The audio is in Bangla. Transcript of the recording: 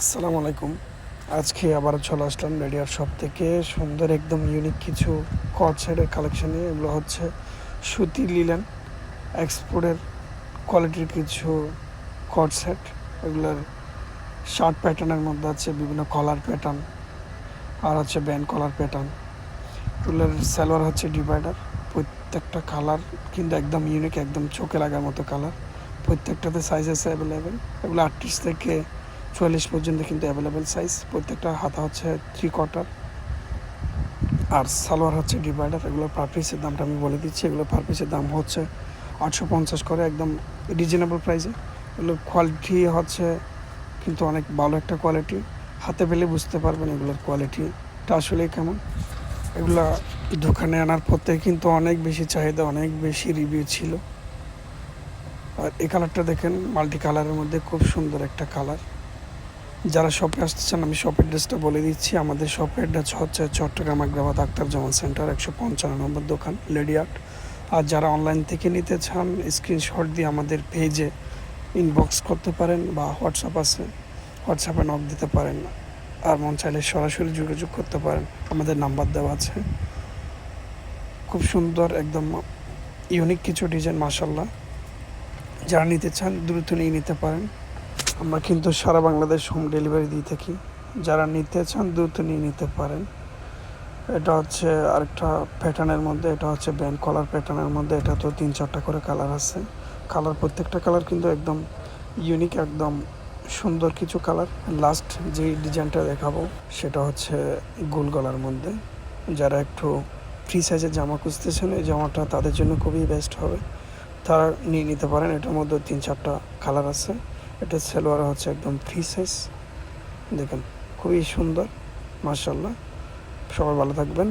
আসসালামু আলাইকুম। আজকে আবার চলে আসলাম রেডিয়ার শপ থেকে। সুন্দর একদম ইউনিক কিছু সাইডের কালেকশন নিয়ে। এগুলো হচ্ছে সুতি লিলেন এক্সপোর্টের কোয়ালিটির কিছু কট সেট এগুলোর শার্ট প্যাটার্নের মধ্যে আছে বিভিন্ন কলার প্যাটার্ন আর হচ্ছে ব্যান্ড কলার প্যাটার্ন এগুলোর সালোয়ার হচ্ছে ডিভাইডার প্রত্যেকটা কালার কিন্তু একদম ইউনিক একদম চোখে লাগার মতো কালার প্রত্যেকটাতে সাইজ আছে অ্যাভেলেবেল এগুলো আটত্রিশ থেকে চুয়াল্লিশ পর্যন্ত কিন্তু অ্যাভেলেবেল সাইজ প্রত্যেকটা হাতা হচ্ছে থ্রি কোয়ার্টার আর সালোয়ার হচ্ছে ডিভাইডার এগুলো পার পিসের দামটা আমি বলে দিচ্ছি। এগুলো পার পিসের দাম হচ্ছে আটশো পঞ্চাশ করে একদম রিজনেবল প্রাইসে এগুলো কোয়ালিটি হচ্ছে কিন্তু অনেক ভালো একটা কোয়ালিটি হাতে পেলে বুঝতে পারবেন এগুলোর কোয়ালিটিটা আসলে কেমন। এগুলা দোকানে আনার পর থেকে কিন্তু অনেক বেশি চাহিদা, অনেক বেশি রিভিউ ছিল। আর এই কালারটা দেখেন মাল্টি কালারের মধ্যে খুব সুন্দর একটা কালার যারা শপে আসতে চান, আমি শপের অ্যাড্রেসটা বলে দিচ্ছি। আমাদের শপের অ্যাড্রেস হচ্ছে চট্টগ্রাম আগ্রাবাদ আক্তার জামান সেন্টার একশো পঞ্চান্ন নম্বর দোকান লেডি আর্ট আর যারা অনলাইন থেকে নিতে চান স্ক্রিনশট দিয়ে আমাদের পেজে ইনবক্স করতে পারেন বা হোয়াটসঅ্যাপ আছে হোয়াটসঅ্যাপে নক দিতে পারেন। আর মন চাইলে সরাসরি যোগাযোগ করতে পারেন। আমাদের নাম্বার দেওয়া আছে। খুব সুন্দর, একদম ইউনিক কিছু ডিজাইন মাসাল্লাহ যারা নিতে চান, দ্রুত নিয়ে নিতে পারেন। আমরা কিন্তু সারা বাংলাদেশ হোম ডেলিভারি দিয়ে থাকি। যারা নিতে চান, দ্রুত নিয়ে নিতে পারেন। এটা হচ্ছে আরেকটা প্যাটার্নের মধ্যে, এটা হচ্ছে ব্যান্ড কলার প্যাটার্নের মধ্যে। এটা তো তিন, চারটা করে কালার আছে। কালার প্রত্যেকটা কালার কিন্তু একদম ইউনিক একদম সুন্দর কিছু কালার লাস্ট যে ডিজাইনটা দেখাবো, সেটা হচ্ছে গোল গলার মধ্যে। যারা একটু ফ্রি সাইজের জামা খুঁজতেছেন, এই জামাটা তাদের জন্য খুবই বেস্ট হবে। তারা নিয়ে নিতে পারেন। এটার মধ্যে তিন, চারটা কালার আছে। এটা সালোয়ার হচ্ছে একদম ফ্রি সাইজ দেখেন খুবই সুন্দর মার্শাল্লাহ সবাই ভালো থাকবেন।